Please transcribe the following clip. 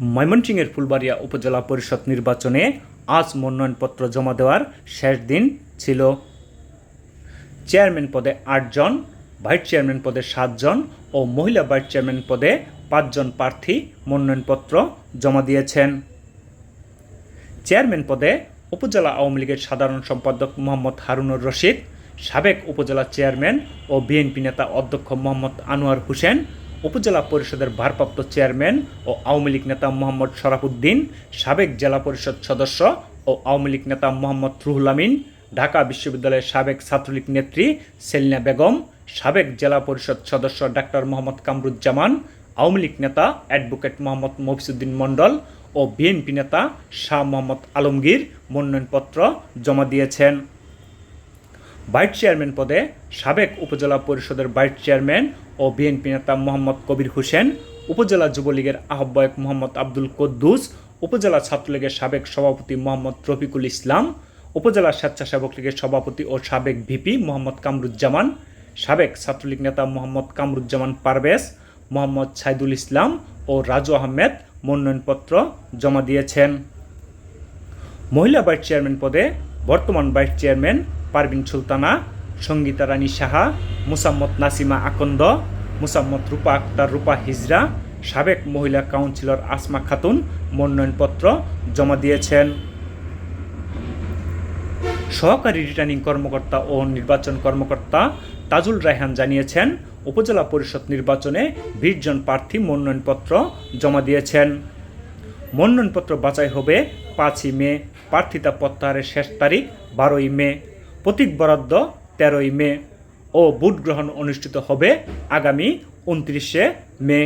ময়মনসিংহের ফুলবাড়িয়া উপজেলা পরিষদ নির্বাচনে আজ মনোনয়নপত্র জমা দেওয়ার শেষ দিন ছিল। চেয়ারম্যান পদে আটজন ভাইস চেয়ারম্যান পদে সাতজন ও মহিলা ভাইস চেয়ারম্যান পদে পাঁচজন প্রার্থী মনোনয়নপত্র জমা দিয়েছেন। চেয়ারম্যান পদে উপজেলা আওয়ামী লীগের সাধারণ সম্পাদক মোহাম্মদ হারুনুর রশিদ, সাবেক উপজেলা চেয়ারম্যান ও বিএনপি নেতা অধ্যক্ষ মোহাম্মদ আনোয়ার হোসেন উপজেলা পরিষদের ভারপ্রাপ্ত চেয়ারম্যান ও আওয়ামী লীগ নেতা মোহাম্মদ শরাফুদ্দিন, সাবেক জেলা পরিষদ সদস্য ও আওয়ামী লীগ নেতা মোহাম্মদ রুহুল আমিন, ঢাকা বিশ্ববিদ্যালয়ের সাবেক ছাত্রলীগ নেত্রী সেলিনা বেগম, সাবেক জেলা পরিষদ সদস্য ডাক্তার মোহাম্মদ কামরুজ্জামান, আওয়ামী লীগ নেতা অ্যাডভোকেট মোহাম্মদ মফিসুদ্দিন মণ্ডল ও বিএনপি নেতা শাহ মোহাম্মদ আলমগীর মনোনয়নপত্র জমা দিয়েছেন। ভাইস চেয়ারম্যান পদে সাবেক উপজেলা পরিষদের ভাইস চেয়ারম্যান ও বিএনপি নেতা মোহাম্মদ কবির হোসেন, উপজেলা যুবলীগের আহ্বায়ক মোহাম্মদ আব্দুল কদ্দুস, উপজেলা ছাত্রলীগের সাবেক সভাপতি মোহাম্মদ রফিকুল ইসলাম, উপজেলা স্বেচ্ছাসেবক লীগের সভাপতি ও সাবেক ভিপি মোহাম্মদ কামরুজ্জামান, সাবেক ছাত্রলীগ নেতা মোহাম্মদ কামরুজ্জামান পারভেজ, মোহাম্মদ সাইদুল ইসলাম ও রাজু আহমেদ মনোনয়নপত্র জমা দিয়েছেন। মহিলা ভাইস চেয়ারম্যান পদে বর্তমান ভাইস চেয়ারম্যান পারভিন সুলতানা, সঙ্গীতা রানী সাহা মুসাম্মদ নাসিমা আকন্দ, মুসাম্মদ রূপা আক্তার রূপা হিজরা, সাবেক মহিলা কাউন্সিলর আসমা খাতুন মনোনয়নপত্র জমা দিয়েছেন। সহকারী রিটার্নিং কর্মকর্তা ও নির্বাচন কর্মকর্তা তাজুল রায়হান জানিয়েছেন, উপজেলা পরিষদ নির্বাচনে বিশ জন প্রার্থী মনোনয়নপত্র জমা দিয়েছেন। মনোনয়নপত্র বাছাই হবে পাঁচই মে, প্রার্থিতা প্রত্যাহারের শেষ তারিখ বারোই মে, প্রতীক বরাদ্দ তেরোই মে। ও ভোট গ্রহণ অনুষ্ঠিত হবে আগামী উনত্রিশে মে।